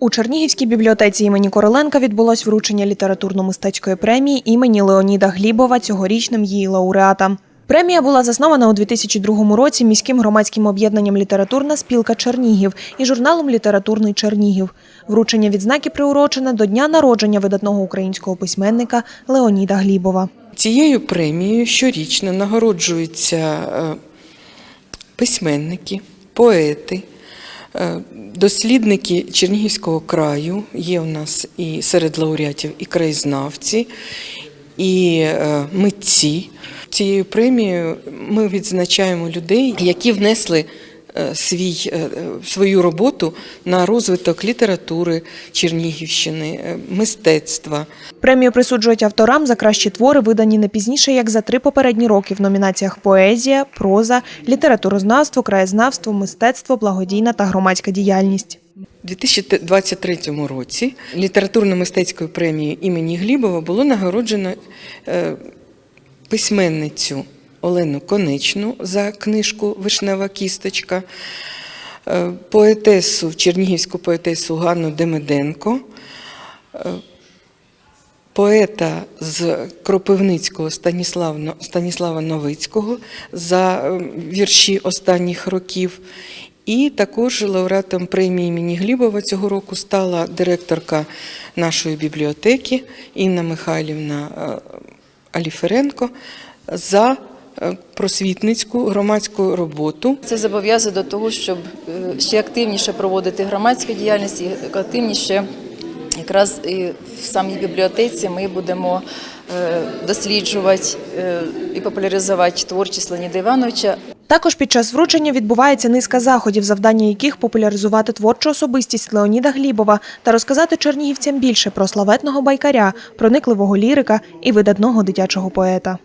У Чернігівській бібліотеці імені Короленка відбулось вручення літературно-мистецької премії імені Леоніда Глібова цьогорічним її лауреатам. Премія була заснована у 2002 році міським громадським об'єднанням Літературна спілка Чернігів і журналом Літературний Чернігів. Вручення відзнаки приурочене до дня народження видатного українського письменника Леоніда Глібова. Цією премією щорічно нагороджуються е, письменники, поети, дослідники Чернігівського краю. Є у нас і серед лауреатів і краєзнавці, і е, митці. Цією премією ми відзначаємо людей, які внесли е, свій, е, свою роботу на розвиток літератури Чернігівщини, е, мистецтва. Премію присуджують авторам за кращі твори, видані не пізніше, як за три попередні роки в номінаціях поезія, проза, літературознавство, краєзнавство, мистецтво, благодійна та громадська діяльність. У 2023 році літературно-мистецькою премією імені Глібова було нагороджено е, письменницю Олену Конечну за книжку Вишнева кісточка, е, поетесу, чернігівську поетесу Ганну Демиденко, е, поета з Кропивницького Станіслава, Новицького за е, вірші останніх років. І також лауреатом премії імені Глібова цього року стала директорка нашої бібліотеки Інна Михайлівна Аліференко за просвітницьку громадську роботу. Це зобов'язує до того, щоб е, ще активніше проводити громадську діяльність і активніше якраз і в самій бібліотеці ми будемо е, досліджувати е, і популяризувати творчість Леоніда Івановича. Також під час вручення відбувається низка заходів, завдання яких популяризувати творчу особистість Леоніда Глібова та розказати чернігівцям більше про славетного байкаря, проникливого лірика і видатного дитячого поета.